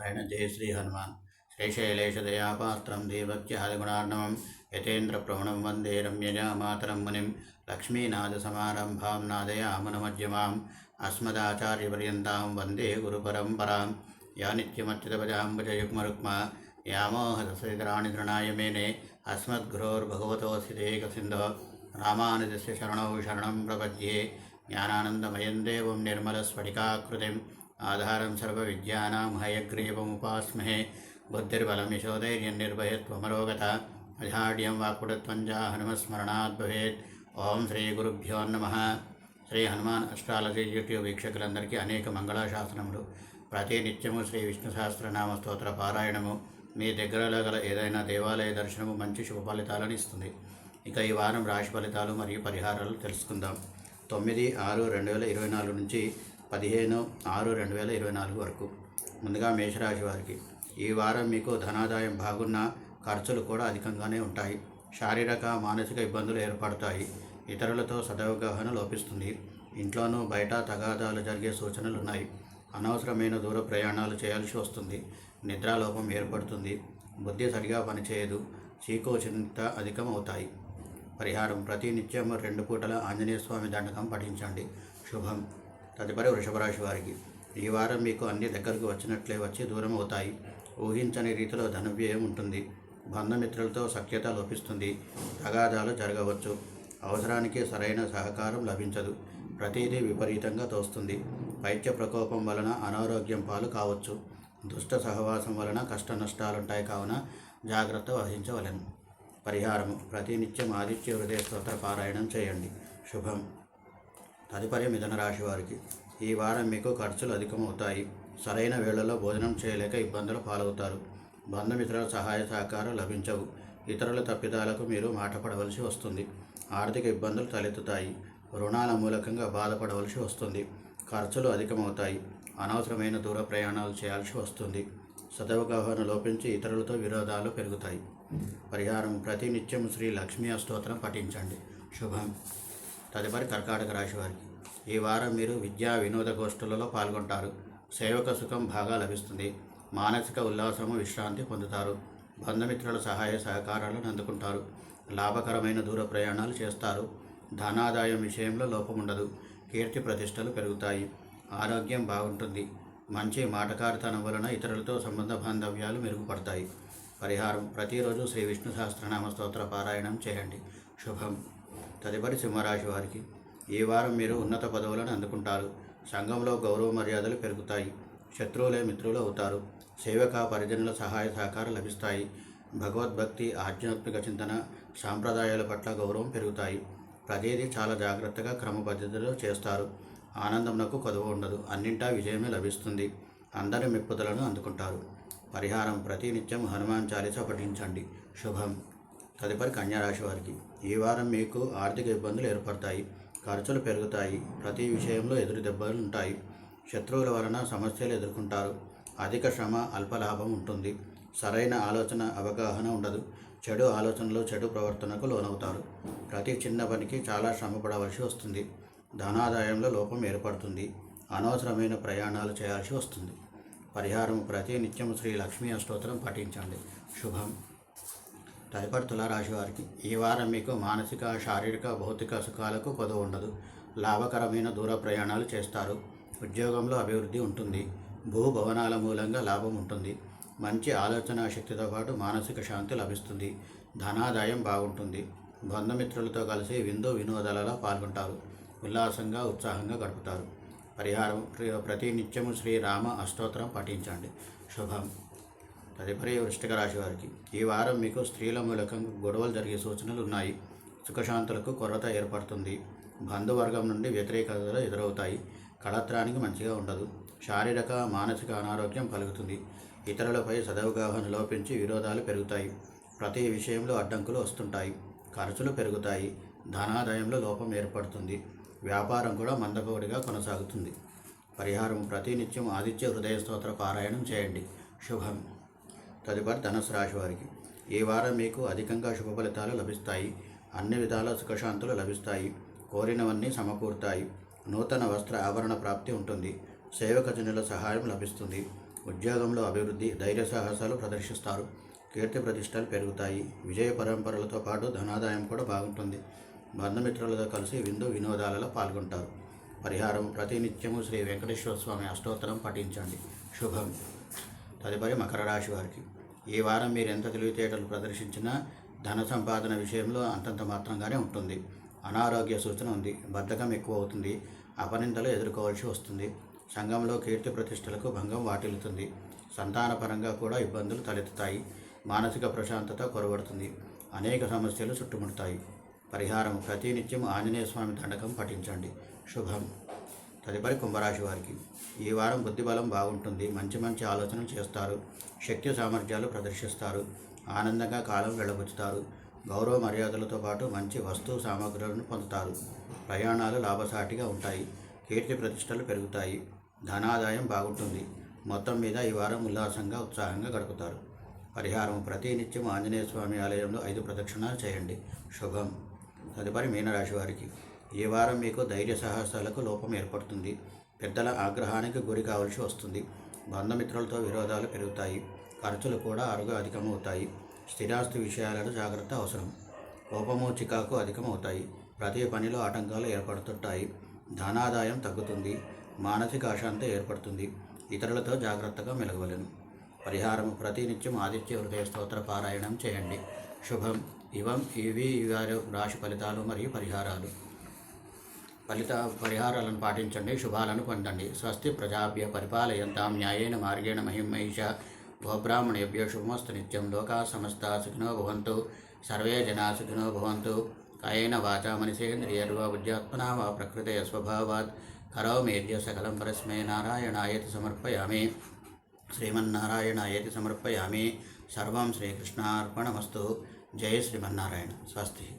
నారాయణ జయ శ్రీ హనుమాన్. శ్రీశైలేశదయాపాత్రం దేవత్యాదిగుణార్ణవం యతేంద్రప్రవణం వందే రమ్యజామాతరం మునిం లక్ష్మీనాథసమారంభాం నాదయామనమధ్యమాం అస్మదాచార్యపర్యంతాం వందే గురుపరంపరాం. యా నిత్యమచ్యుతపజాంబుజయుగ్మరుక్మ యామోహదశ్రీధరాణి తృణాయ మేనే అస్మద్గురోర్భగవతోऽसि దేకసింధో రామానుజస్య శరణౌ శరణం ప్రపద్యే జ్ఞానానందమయం దేవం నిర్మలస్ఫటికాకృతిం ఆధారం సర్వవిద్యానాం హయగ్రీవముపాస్మహే. బుద్ధిర్బలం యశోధైర్యం నిర్భయత్వమరోగత అజాడ్యం వాక్పుడత్వంజ హనుమస్మరణాద్ భవేత్. ఓం శ్రీ గురుభ్యో నమ. శ్రీ హనుమాన్ అస్ట్రాలజీ యూట్యూబ్ వీక్షకులందరికీ అనేక మంగళాశాసనములు. ప్రతి నిత్యము శ్రీ విష్ణు సహస్రనామ స్తోత్ర పారాయణము. మీ దగ్గరలో గల ఏదైనా దేవాలయ దర్శనము మంచి శుభ ఫలితాలను ఇస్తుంది. ఇక ఈ వారం రాశి ఫలితాలు మరియు పరిహారాలు తెలుసుకుందాం. తొమ్మిది ఆరు రెండు వేల ఇరవై నాలుగు నుంచి పదిహేను ఆరు రెండు వేల ఇరవై నాలుగు వరకు. ముందుగా మేషరాశి వారికి ఈ వారం మీకు ధనాదాయం బాగున్న ఖర్చులు కూడా అధికంగానే ఉంటాయి. శారీరక మానసిక ఇబ్బందులు ఏర్పడతాయి. ఇతరులతో సదవగాహన లోపిస్తుంది. ఇంట్లోనూ బయట తగాదాలు జరిగే సూచనలు ఉన్నాయి అనవసరమైన దూర ప్రయాణాలు చేయాల్సి వస్తుంది. నిద్రాలోపం ఏర్పడుతుంది. బుద్ధి సరిగా పనిచేయదు. చీకోచింత అధికం అవుతాయి పరిహారం ప్రతి నిత్యం రెండు పూటల ఆంజనేయ స్వామి దండకం పఠించండి. శుభం. తదుపరి వృషభ రాశి వారికి. ఈ వారం మీకు అన్ని దగ్గరకు వచ్చినట్లే వచ్చి దూరం అవుతాయి. ఊహించని రీతిలో ధనవ్యయం ఉంటుంది. బంధమిత్రులతో సఖ్యత లోపిస్తుంది. తగాదాలు జరగవచ్చు. అవసరానికి సరైన సహకారం లభించదు. ప్రతిదీ విపరీతంగా తోస్తుంది. పైత్య ప్రకోపం వలన అనారోగ్యం పాలు కావచ్చు. దుష్ట సహవాసం వలన కష్ట నష్టాలుంటాయి కావున జాగ్రత్త వహించవలెను. పరిహారము. ప్రతినిత్యం ఆదిత్య హృదయ స్తోత్ర పారాయణం చేయండి. శుభం. తదుపరి మిథున రాశి వారికి ఈ వారం మీకు ఖర్చులు అధికమవుతాయి. సరైన వేళల్లో భోజనం చేయలేక ఇబ్బందులు పాలవుతారు. బంధుమిత్రుల సహాయ సహకారం లభించవు. ఇతరుల తప్పిదాలకు మీరు మాటపడవలసి వస్తుంది. ఆర్థిక ఇబ్బందులు తలెత్తుతాయి. రుణాల మూలకంగా బాధపడవలసి వస్తుంది. ఖర్చులు అధికమవుతాయి. అనవసరమైన దూర ప్రయాణాలు చేయాల్సి వస్తుంది. సదవగాహన లోపించి ఇతరులతో విరోధాలు పెరుగుతాయి. పరిహారం ప్రతినిత్యం శ్రీ లక్ష్మీ అష్టోత్తరం పఠించండి. శుభం. తదుపరి కర్కాటక రాశి వారికి. ఈ వారం మీరు విద్యా వినోద గోష్ఠులలో పాల్గొంటారు. సేవక సుఖం బాగా లభిస్తుంది. మానసిక ఉల్లాసము విశ్రాంతి పొందుతారు. బంధుమిత్రుల సహాయ సహకారాలను అందుకుంటారు. లాభకరమైన దూర ప్రయాణాలు చేస్తారు. ధనాదాయం విషయంలో లోపం ఉండదు. కీర్తి ప్రతిష్టలు పెరుగుతాయి. ఆరోగ్యం బాగుంటుంది. మంచి మాటకారితనం వలన ఇతరులతో సంబంధ బాంధవ్యాలు మెరుగుపడతాయి. పరిహారం ప్రతిరోజు శ్రీ విష్ణు సహస్రనామ స్తోత్ర పారాయణం చేయండి. శుభం. తదుపరి సింహరాశి వారికి ఈ వారం మీరు ఉన్నత పదవులను అందుకుంటారు? సంఘంలో గౌరవ మర్యాదలు పెరుగుతాయి. శత్రువులే మిత్రులు అవుతారు. సేవక పరిజనుల సహాయ సహకారం లభిస్తాయి. భగవద్భక్తి ఆధ్యాత్మిక చింతన సాంప్రదాయాల పట్ల గౌరవం పెరుగుతాయి. ప్రతిదీ చాలా జాగ్రత్తగా క్రమపద్ధతిలో చేస్తారు. ఆనందమునకు కొదవ ఉండదు. అన్నింటా విజయమే లభిస్తుంది. అందరి మెప్పుదలను అందుకుంటారు. పరిహారం ప్రతినిత్యం హనుమాన్ చాలీస పఠించండి. శుభం. తదుపరి కన్యారాశి వారికి ఈ వారం మీకు ఆర్థిక ఇబ్బందులు ఏర్పడతాయి ఖర్చులు పెరుగుతాయి ప్రతి విషయంలో ఎదురు దెబ్బలు ఉంటాయి శత్రువుల వలన సమస్యలు ఎదుర్కొంటారు అధిక శ్రమ అల్ప లాభం ఉంటుంది సరైన ఆలోచన అవగాహన ఉండదు చెడు ఆలోచనలు చెడు ప్రవర్తనకు లోనవుతారు. ప్రతి చిన్న పనికి చాలా శ్రమ పడవలసి వస్తుంది ధనాదాయంలో లోపం ఏర్పడుతుంది అనవసరమైన ప్రయాణాలు చేయాల్సి వస్తుంది. పరిహారం ప్రతి నిత్యం శ్రీ లక్ష్మీ అష్టోత్తరం పఠించండి. శుభం. తదుపరి తులారాశి వారికి ఈ వారం మీకు మానసిక శారీరక భౌతిక సుఖాలకు కొదవ ఉండదు. లాభకరమైన దూర ప్రయాణాలు చేస్తారు. ఉద్యోగంలో అభివృద్ధి ఉంటుంది. భూ భవనాల మూలంగా లాభం ఉంటుంది. మంచి ఆలోచన శక్తితో పాటు మానసిక శాంతి లభిస్తుంది. ధనాదాయం బాగుంటుంది. బంధుమిత్రులతో కలిసి విందు వినోదాలలో పాల్గొంటారు. ఉల్లాసంగా ఉత్సాహంగా గడుపుతారు. పరిహారం ప్రతి నిత్యము శ్రీరామ అష్టోత్తరం పఠించండి. శుభం. తదుపరి వృష్టిక రాశి వారికి. ఈ వారం మీకు స్త్రీల మూలకంగా గొడవలు జరిగే సూచనలు ఉన్నాయి. సుఖశాంతులకు కొరత ఏర్పడుతుంది. బంధువర్గం నుండి వ్యతిరేకతలు ఎదురవుతాయి. కళత్రానికి మంచిగా ఉండదు. శారీరక మానసిక అనారోగ్యం కలుగుతుంది. ఇతరులపై సదవగాహన లోపించి విరోధాలు పెరుగుతాయి. ప్రతి విషయంలో అడ్డంకులు వస్తుంటాయి. ఖర్చులు పెరుగుతాయి. ధనాదాయంలో లోపం ఏర్పడుతుంది. వ్యాపారం కూడా మందకోడిగా కొనసాగుతుంది. పరిహారం ప్రతినిత్యం ఆదిత్య హృదయ స్తోత్ర పారాయణం చేయండి. శుభం. తదుపరి ధనుసు రాశి వారికి. ఈ వారం మీకు అధికంగా శుభ ఫలితాలు లభిస్తాయి. అన్ని విధాల సుఖశాంతులు లభిస్తాయి. కోరినవన్నీ సమకూరుతాయి. నూతన వస్త్ర ఆభరణ ప్రాప్తి ఉంటుంది. సేవకజనుల సహాయం లభిస్తుంది. ఉద్యోగంలో అభివృద్ధి ధైర్య సాహసాలు ప్రదర్శిస్తారు. కీర్తి ప్రతిష్టలు పెరుగుతాయి. విజయ పరంపరలతో పాటు ధనాదాయం కూడా బాగుంటుంది. బంధుమిత్రులతో కలిసి విందు వినోదాలలో పాల్గొంటారు. పరిహారం ప్రతినిత్యము శ్రీ వెంకటేశ్వర స్వామి అష్టోత్తరం పఠించండి. శుభం. తదుపరి మకర రాశి వారికి. ఈ వారం మీరు ఎంత తెలివితేటలు ప్రదర్శించినా ధన సంపాదన విషయంలో అంతంత మాత్రంగానే ఉంటుంది. అనారోగ్య సూచన ఉంది. బద్ధకం ఎక్కువ అవుతుంది అపనిందలు ఎదుర్కోవాల్సి వస్తుంది. సంఘంలో కీర్తి ప్రతిష్టలకు భంగం వాటిల్లుతుంది. సంతానపరంగా కూడా ఇబ్బందులు తలెత్తుతాయి. మానసిక ప్రశాంతత కొరబడుతుంది అనేక సమస్యలు చుట్టుముడతాయి. పరిహారం ప్రతినిత్యం ఆంజనేయ స్వామి దండకం పఠించండి. శుభం. తదుపరి కుంభరాశి వారికి ఈ వారం బుద్ధిబలం బాగుంటుంది. మంచి మంచి ఆలోచనలు చేస్తారు. శక్తి సామర్థ్యాలు ప్రదర్శిస్తారు. ఆనందంగా కాలం వెళ్ళబుచ్చుతారు గౌరవ మర్యాదలతో పాటు మంచి వస్తు సామగ్రులను పొందుతారు. ప్రయాణాలు లాభసాటిగా ఉంటాయి. కీర్తి ప్రతిష్టలు పెరుగుతాయి. ధనాదాయం బాగుంటుంది. మొత్తం మీద ఈ వారం ఉల్లాసంగా ఉత్సాహంగా గడుపుతారు. పరిహారం ప్రతినిత్యం ఆంజనేయ స్వామి ఆలయంలో ఐదు ప్రదక్షిణాలు చేయండి. శుభం. తదుపరి మీనరాశి వారికి ఈ వారం మీకు ధైర్య సాహసాలకు లోపం ఏర్పడుతుంది. పెద్దల ఆగ్రహానికి గురి కావాల్సి వస్తుంది. బంధుమిత్రులతో విరోధాలు పెరుగుతాయి. ఖర్చులు కూడా అరుగు అధికమవుతాయి. స్థిరాస్తి విషయాలలో జాగ్రత్త అవసరం. కోపము చికాకు అధికమవుతాయి. ప్రతి పనిలో ఆటంకాలు ఏర్పడుతుంటాయి. ధనాదాయం తగ్గుతుంది. మానసిక అశాంతి ఏర్పడుతుంది. ఇతరులతో జాగ్రత్తగా మెలగవలను. పరిహారం ప్రతినిత్యం ఆదిత్య హృదయ స్తోత్ర పారాయణం చేయండి. శుభం. ఇవం ఇవి వారి రాశి ఫలితాలు మరియు పరిహారాలు. ఫలిత పరిహారాలను పాటించండి శుభాలను పొందండి. స్వస్తి ప్రజాభ్య పరిపాలయంతాం న్యాయేన మార్గేణ మహిమైష గోబ్రాహ్మణేభ్య శుభమస్తు నిత్యం. లోకా సమస్త సుఖినో భవంతు సర్వే జనా సుఖినో భవంతు. కాయేన వాచా మనసేంద్రియర్వా బుద్ధ్యాత్మనా వా ప్రకృతే స్వభావాత్. కరోమేద్య సకలం పరస్మే నారాయణాయతి సమర్పయామి. శ్రీమన్నారాయణాయతి సమర్పయామి. సర్వం శ్రీకృష్ణార్పణమస్తు. జయ శ్రీమన్నారాయణ. స్వస్తి.